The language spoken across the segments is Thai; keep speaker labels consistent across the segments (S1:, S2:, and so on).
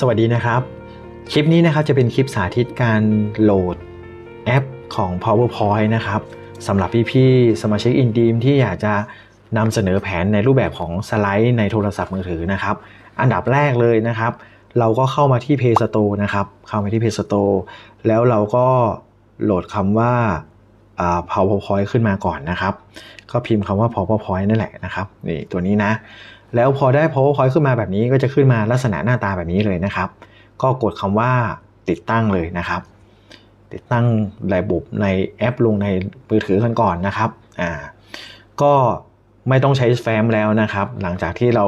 S1: สวัสดีนะครับ คลิปนี้นะครับจะเป็นคลิปสาธิตการโหลดแอปของ PowerPoint นะครับสำหรับพี่ๆสมาชิกอินดีมที่อยากจะนำเสนอแผนในรูปแบบของสไลด์ในโทรศัพท์มือถือนะครับ อันดับแรกเลยนะครับ เราก็เข้ามาที่ Play Store นะครับ เข้ามาที่ Play Store แล้วเราก็โหลดคำว่าอ่า PowerPoint ขึ้นมาก่อนนะครับ ก็พิมพ์คำว่า PowerPoint นั่นแหละนะครับนี่ตัวนี้นะ แล้วพอได้ PowerPoint ขึ้นมาแบบนี้ก็จะขึ้นมาลักษณะหน้าตาแบบนี้เลยนะครับ ก็กดคำว่าติดตั้งเลยนะครับ ติดตั้งระบบในแอปลงในมือถือกันก่อนนะครับอ่าก็ไม่ต้องใช้แฟ้มแล้วนะครับ หลังจากที่เรา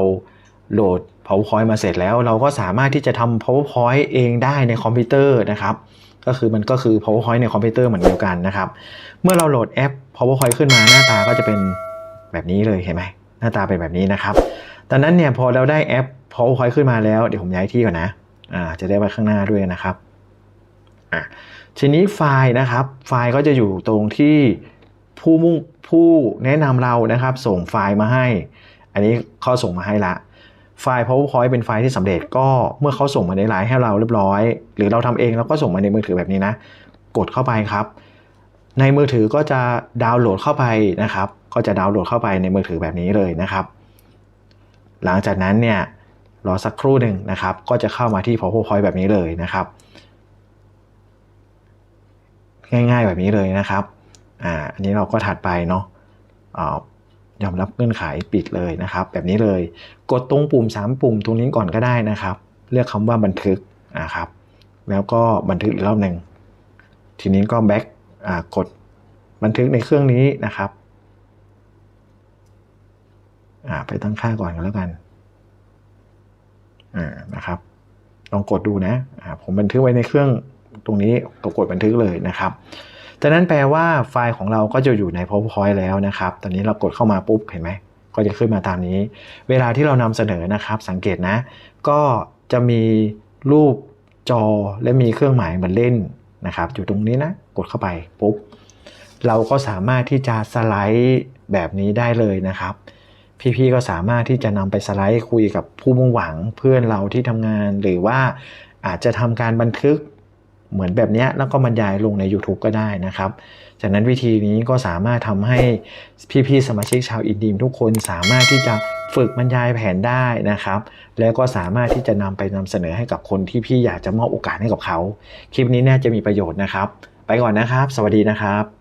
S1: โหลด PowerPoint มาเสร็จแล้ว เราก็สามารถที่จะทำ PowerPoint เองได้ในคอมพิวเตอร์นะครับ ก็คือมันก็คือ PowerPoint ในคอมพิวเตอร์เหมือนเดียวกันนะครับ เมื่อเราโหลดแอป PowerPoint ขึ้นมาหน้าตาก็จะเป็นแบบนี้เลยเห็นไหมหน้าตาเป็นแบบนี้นะครับตอนนั้นเนี่ยพอเราได้แอป PowerPoint ขึ้นมาแล้วเดี๋ยวผมย้ายที่ก่อนนะอ่าจะได้ไว้ข้างหน้าด้วยนะครับอะทีนี้ไฟล์นะครับ ไฟล์ก็จะอยู่ตรงที่ผู้มุ่งผู้แนะนำเรานะครับ ส่งไฟล์มาให้ อันนี้เขาส่งมาให้ละ ไฟล์ PowerPoint เป็นไฟล์ที่สำเร็จก็เมื่อเขาส่งมาในไลน์ให้เราเรียบร้อย หรือเราทำเองแล้วก็ส่งมาในมือถือแบบนี้นะ กดเข้าไปครับ ในมือถือก็จะดาวน์โหลดเข้าไปนะครับ ก็จะดาวน์โหลดเข้าไปในมือถือแบบนี้เลยนะครับ หลังจากนั้นเนี่ยรอสักครู่หนึ่งนะครับ ก็จะเข้ามาที่ PowerPoint แบบนี้เลยนะครับ ง่ายๆแบบนี้เลยนะครับอ่าอันนี้เราก็ถัดไปเนาะ ยอมรับเงื่อนไขปิดเลยนะครับ แบบนี้เลย กดตรงปุ่ม 3 ปุ่มตรงนี้ก่อนก็ได้นะครับ เลือกคำว่าบันทึกนะครับ แล้วก็บันทึกอีกรอบหนึ่งทีนี้ก็แบ็กกดบันทึกในเครื่องนี้นะครับไปตั้งค่าก่อนกันแล้วกันนะครับ ลองกดดูนะผมบันทึกไว้ในเครื่องตรงนี้ก็กดบันทึกเลยนะครับ จากนั้นแปลว่าไฟล์ของเราก็จะอยู่ใน PowerPoint แล้วนะครับ ตอนนี้เรากดเข้ามาปุ๊บเห็นไหม ก็จะขึ้นมาตามนี้ เวลาที่เรานำเสนอนะครับ สังเกตนะ ก็จะมีรูปจอและมีเครื่องหมายเหมือนเล่นนะครับ อยู่ตรงนี้นะ กดเข้าไปปุ๊บ เราก็สามารถที่จะสไลด์แบบนี้ได้เลยนะครับ พี่ๆก็สามารถที่จะนำไปสไลด์คุยกับผู้มุ่งหวังเพื่อนเราที่ทำงานหรือว่าอาจจะทำการบันทึก เหมือนแบบนี้แล้วก็บรรยายลงใน YouTube ก็ได้นะครับ จากนั้นวิธีนี้ก็สามารถทำให้พี่ๆสมาชิกชาวอินดีมทุกคนสามารถที่จะฝึกบรรยายแผนได้นะครับ แล้วก็สามารถที่จะนำไปนำเสนอให้กับคนที่พี่อยากจะมอบโอกาสให้กับเขา คลิปนี้น่าจะมีประโยชน์นะครับ ไปก่อนนะครับ สวัสดีนะครับ